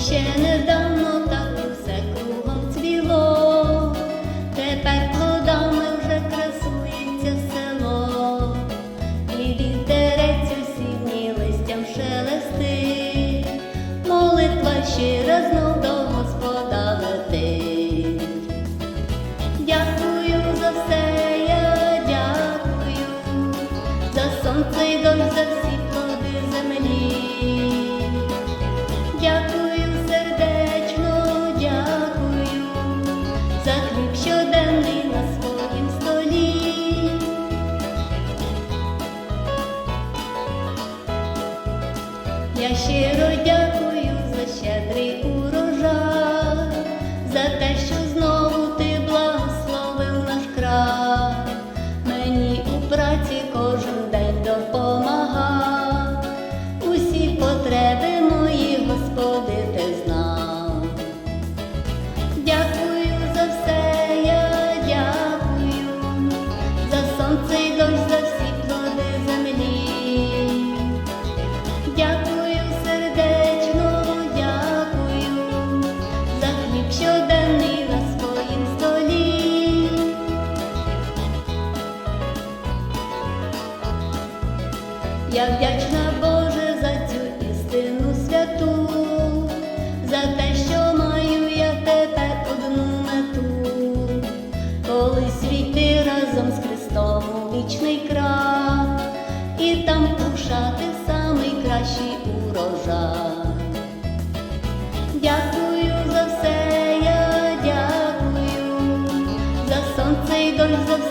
写了东 Я щиро дякую Я вдячна Боже за цю істину святу, за те, що маю я тепер одну мету, колись війти разом з Христом у вічний крах і там кушати самий кращий урожай. Дякую за все, я дякую, за сонце й доль за все.